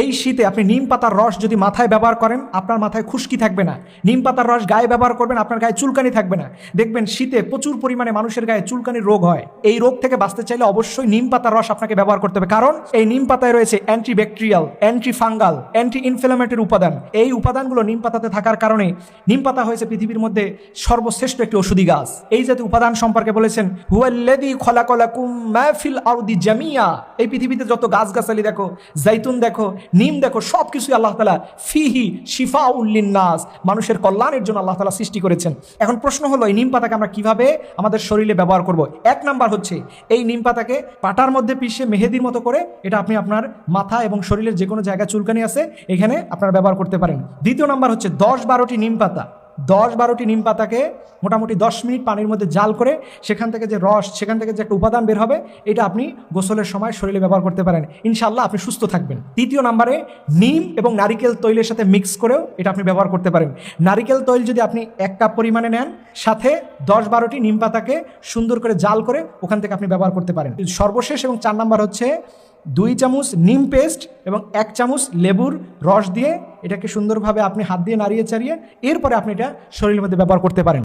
এই শীতে আপনি নিম পাতার রস যদি মাথায় ব্যবহার করেন, আপনার মাথায় খুশকি থাকবে না। নিম পাতার রস গায়ে ব্যবহার করবেন, আপনার গায়ে চুলকানি থাকবে না। দেখবেন শীতে প্রচুর পরিমাণে মানুষের গায়ে চুলকানির রোগ হয়। এই রোগ থেকে বাঁচতে চাইলে অবশ্যই নিম পাতার রস আপনাকে ব্যবহার করতে হবে। কারণ এই নিম পাতায় রয়েছে anti bacterial anti fungal anti inflammatory. এই উপাদানগুলো নিম পাতাতে থাকার কারণে নিম পাতা হয়েছে পৃথিবীর মধ্যে সর্বশ্রেষ্ঠ একটি ওষুধি গাছ। এই জাতীয় উপাদান সম্পর্কে বলেছেন হুয়াল্লাদি আরদি জামিয়া। এই পৃথিবীতে যত গাছগাছালি দেখো জাইতুন দেখো নিম দেখো সব কিছুই আল্লাহ তালা ফিহি শিফা উল্লিনাস মানুষের কল্যাণের জন্য আল্লাহ তালা সৃষ্টি করেছেন। এখন প্রশ্ন হলো, এই নিম পাতাকে আমরা কীভাবে আমাদের শরীরে ব্যবহার করব? এক নাম্বার হচ্ছে, এই নিম পাতাকে পাটার মধ্যে পিষে মেহেদির মতো করে, এটা আপনি আপনার মাথা এবং শরীরের যে কোনো জায়গায় চুলকানি আছে, এখানে আপনারা ব্যবহার করতে পারেন। দ্বিতীয় নাম্বার হচ্ছে, দশ বারোটি নিম পাতা। দশ বারোটি নিম পাতাকে মোটামুটি দশ মিনিট পানির মধ্যে জাল করে সেখান থেকে যে রস, সেখান থেকে যে একটা উপাদান বের হবে, এটা আপনি গোসলের সময় শরীরে ব্যবহার করতে পারেন। ইনশাল্লাহ আপনি সুস্থ থাকবেন। তৃতীয় নাম্বারে, নিম এবং নারিকেল তৈলের সাথে মিক্স করেও এটা আপনি ব্যবহার করতে পারেন। নারিকেল তৈল যদি আপনি এক কাপ পরিমাণে নেন, সাথে দশ বারোটি নিম পাতাকে সুন্দর করে জাল করে ওখান থেকে আপনি ব্যবহার করতে পারেন। সর্বশেষ এবং চার নাম্বার হচ্ছে দুই চামচ নিম পেস্ট এবং এক চামচ লেবুর রস দিয়ে এটাকে সুন্দরভাবে আপনি হাত দিয়ে নাড়িয়ে চাড়িয়ে এরপরে আপনি এটা শরীরের মধ্যে ব্যবহার করতে পারেন।